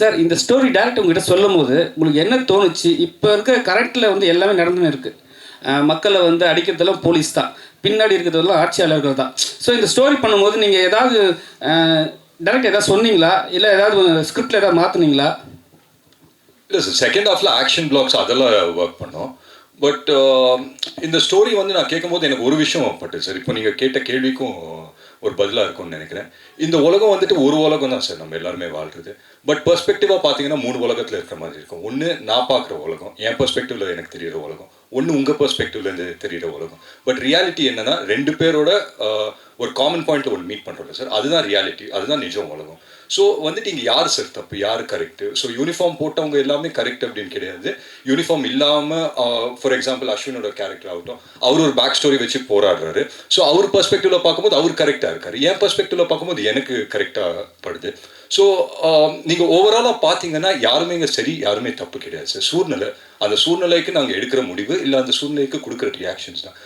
Sir இந்த story direct உங்ககிட்ட சொல்லும் போது உங்களுக்கு என்ன தோணுச்சு? இப்போ இருக்க கரண்ட்டில் வந்து எல்லாமே நடந்துன்னு இருக்குது மக்களை வந்து அடிக்கிறதெல்லாம் போலீஸ் தான். பின்னாடி இருக்கிறதெல்லாம் ஆட்சியாளர்கள் தான். ஸோ இந்த ஸ்டோரி பண்ணும்போது நீங்கள் ஏதாவது டேரக்ட் ஏதாவது சொன்னீங்களா? இல்லை ஏதாவது ஸ்கிரிப்டில் ஏதாவது மாற்றுனீங்களா இல்லை சார் செகண்ட் ஹாஃப்ல ஆக்ஷன் பிளாக்ஸ் அதெல்லாம் ஒர்க் பண்ணோம். பட் இந்த ஸ்டோரி வந்து நான் கேட்கும்போது எனக்கு ஒரு விஷயம் பட்டு சார் இப்போ நீங்கள் கேட்ட கேள்விக்கும் ஒரு பதிலாக இருக்கும்னு நினைக்கிறேன். இந்த உலகம் வந்துட்டு ஒரு உலகம் தான் சார் நம்ம எல்லாருமே வாழ்றது. பட் பெர்ஸ்பெக்டிவாக பார்த்தீங்கன்னா மூணு உலகத்தில் இருக்கிற மாதிரி இருக்கும். ஒன்று நான் பார்க்குற உலகம். என் பெர்ஸ்பெக்டிவ்ல எனக்கு தெரியிற உலகம். ஒன்று உங்கள் பெர்ஸ்பெக்டிவ்லேருந்து தெரியிற உலகம். பட் ரியாலிட்டி என்னன்னா ரெண்டு பேரோட ஒரு காமன் பாயிண்ட் ஒன்று மீட் பண்ணுறோம் சார் அதுதான் ரியாலிட்டி அதுதான் நிஜம் உலகம். ஸோ வந்துட்டு இங்கே யார் சார் தப்பு? யார் கரெக்ட் ஸோ யூனிஃபார்ம் போட்டவங்க எல்லாமே கரெக்ட் அப்படின்னு கிடையாது. யூனிஃபார்ம் இல்லாமல் ஃபார் எக்ஸாம்பிள் அஸ்வினோட கேரக்டர் ஆகட்டும். அவர் ஒரு பேக் ஸ்டோரி வச்சு போராடுறாரு. ஸோ அவர் பர்ஸ்பெக்டிவ்ல பார்க்கும்போது அவர் கரெக்டாக இருக்காரு. என் பர்ஸ்பெக்டிவ்ல பார்க்கும்போது எனக்கு கரெக்டாக படுது. ஸோ நீங்கள் ஓவராலாக பார்த்தீங்கன்னா யாருமே இங்கே சரி யாருமே தப்பு கிடையாது சார் சூழ்நிலை அந்த சூழ்நிலைக்கு நாங்கள் எடுக்கிற முடிவு இல்லை அந்த சூழ்நிலைக்கு கொடுக்குற ரியாக்ஷன்ஸ் தான்.